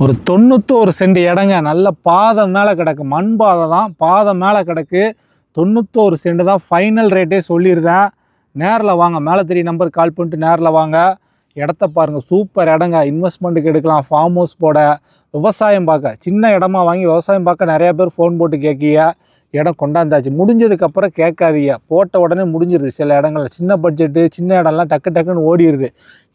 ஒரு தொண்ணூத்தோரு சென்ட் இடங்க நல்ல பாதை மேலே கிடக்கு. மண் பாதை தான் பாதை மேலே கிடக்கு. தொண்ணூத்தோரு சென்ட் தான் ஃபைனல் ரேட்டே சொல்லியிருந்தேன். நேரில் வாங்க மேலே தெரிய நம்பர் கால் பண்ணிட்டு நேரில் வாங்க. இடத்த பாருங்கள் சூப்பர் இடங்க. இன்வெஸ்ட்மெண்ட்டுக்கு எடுக்கலாம் ஃபார்ம் ஹவுஸ் போட. விவசாயம் பார்க்க சின்ன இடமா வாங்கி விவசாயம் பார்க்க நிறையா பேர் ஃபோன் போட்டு கேட்கிய இடம் கொண்டாந்தாச்சு. முடிஞ்சதுக்கப்புறம் கேட்காதீங்க. போட்ட உடனே முடிஞ்சிருது. சில இடங்கள்ல சின்ன பட்ஜெட்டு சின்ன இடம்லாம் டக்கு டக்குன்னு ஓடிடுது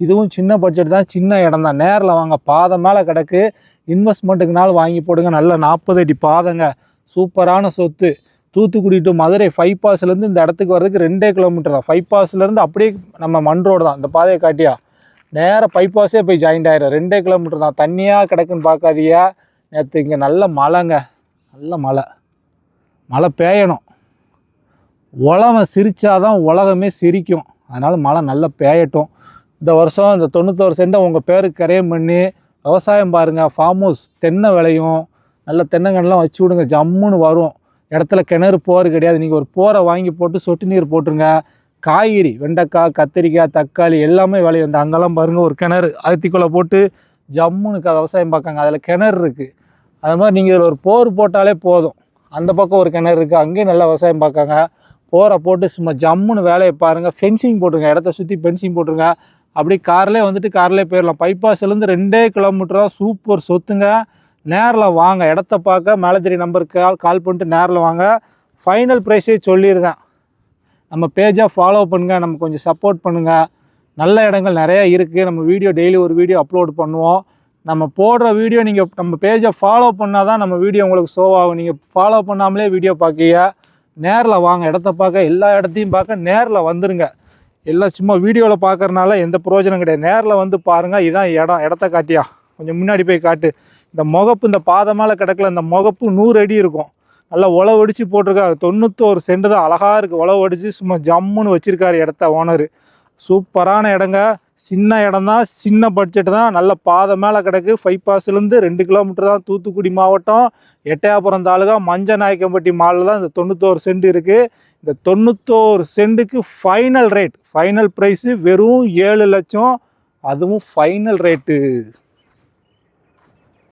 இதுவும் சின்ன பட்ஜெட் தான் சின்ன இடம் தான். நேரில் வாங்க. பாதை மேலே கிடக்கு. இன்வெஸ்ட்மெண்ட்டுக்குனாலும் வாங்கி போடுங்க. நல்ல நாற்பது அடி பாதைங்க. சூப்பரான சொத்து. தூத்துக்குடி டு மதுரை ஃபைவ் பாஸ்லேருந்து இந்த இடத்துக்கு வரதுக்கு ரெண்டே கிலோமீட்டர் தான். ஃபைவ் பாஸ்லேருந்து அப்படியே நம்ம மண் ரோடு தான். இந்த பாதையை காட்டியா? நேராக பைபாஸே போய் ஜாயிண்ட் ஆயிரும். ரெண்டே கிலோமீட்டர் தான். தண்ணியாக கிடக்குன்னு பார்க்காதியா நேற்று இங்கே நல்ல மழைங்க. நல்ல மழை. மழை பேயணும் உலகம் சிரித்தாதான் உலகமே சிரிக்கும். அதனால் மழை நல்லா பெய்யட்டும். இந்த வருஷம் இந்த தொண்ணூத்தோரு சென்ட்டை உங்கள் பேருக்கு கரையம் பண்ணி விவசாயம் பாருங்கள் ஃபார்ம் ஹவுஸ் தென்னை விளையும். நல்ல தென்னங்கன்றுலாம் வச்சு விடுங்க ஜம்முன்னு வரும். இடத்துல கிணறு போர் கிடையாது. நீங்கள் ஒரு போரை வாங்கி போட்டு சொட்டு நீர் போட்டுருங்க. காய்கறி வெண்டைக்காய் கத்திரிக்காய் தக்காளி எல்லாமே விளையும். இந்த அங்கெல்லாம் பாருங்கள் ஒரு கிணறு அகத்திக்குள்ளே போட்டு ஜம்முன்னு க- விவசாயம் பார்க்காங்க. அதில் கிணறு இருக்குது அது மாதிரி நீங்கள் இதில் ஒரு போர் போட்டாலே போதும். அந்த பக்கம் ஒரு கிணறு இருக்குது அங்கேயும் நல்லா விவசாயம் பார்க்காங்க. போகிற போட்டு சும்மா ஜம்முன்னு வேலையை பாருங்கள் ஃபென்சிங் போட்டுருங்க. இடத்த சுற்றி ஃபென்சிங் போட்டுருங்க. அப்படி கார்லேயே வந்துட்டு கார்லேயே போயிடலாம் பைபாஸ்லேருந்து ரெண்டே கிலோமீட்டர் தான் சூப்பர் சொத்துங்க. நேரில் வாங்க. இடத்த பார்க்க மேலே தெரிய நம்பருக்கு கால் கால் பண்ணிட்டு நேரில் வாங்க. ஃபைனல் ப்ரைஸே சொல்லியிருந்தேன் நம்ம பேஜை ஃபாலோ பண்ணுங்கள் நம்ம கொஞ்சம் சப்போர்ட் பண்ணுங்கள் நல்ல இடங்கள் நிறையா இருக்குது நம்ம வீடியோ டெய்லி ஒரு வீடியோ அப்லோட் பண்ணுவோம். நம்ம போடுற வீடியோ நீங்கள் நம்ம பேஜை ஃபாலோ பண்ணால் தான் நம்ம வீடியோ உங்களுக்கு ஷோ ஆகும். நீங்கள் ஃபாலோ பண்ணாமலே வீடியோ பார்க்கியா நேரில் வாங்க. இடத்த பார்க்க எல்லா இடத்தையும் பார்க்க நேரில் வந்துருங்க. எல்லாம் சும்மா வீடியோவில் பார்க்குறனால எந்த பிரயோஜனம் கிடையாது. நேரில் வந்து பாருங்கள் இதான் இடம். இடத்த காட்டியா? கொஞ்சம் முன்னாடி போய் காட்டு. இந்த முகப்பு இந்த பாதமால் கிடக்கல இந்த முகப்பு நூறு அடி இருக்கும். நல்லா உழவு அடித்து போட்டிருக்காரு தொண்ணூத்தோரு சென்ட் தான். அழகாக இருக்குது உழவு அடித்து சும்மா ஜம்முன்னு வச்சுருக்காரு இடத்த ஓனர் சூப்பரான இடங்க. சின்ன இடம் தான் சின்ன பட்ஜெட் தான். நல்ல பாதை மேலே கிடக்கு. ஃபைவ் பாஸ்லேருந்து ரெண்டு கிலோமீட்டர் தான் தூத்துக்குடி மாவட்டம். எட்டயபுரம் தாலுகா மஞ்சநாயக்கம்பட்டி மாலில் தான் இந்த தொண்ணூத்தோரு சென்ட் இருக்குது இந்த தொண்ணூத்தோரு சென்ட்டுக்கு ஃபைனல் ரேட் ஃபைனல் ப்ரைஸு வெறும் ஏழு லட்சம். அதுவும் ஃபைனல் ரேட்டு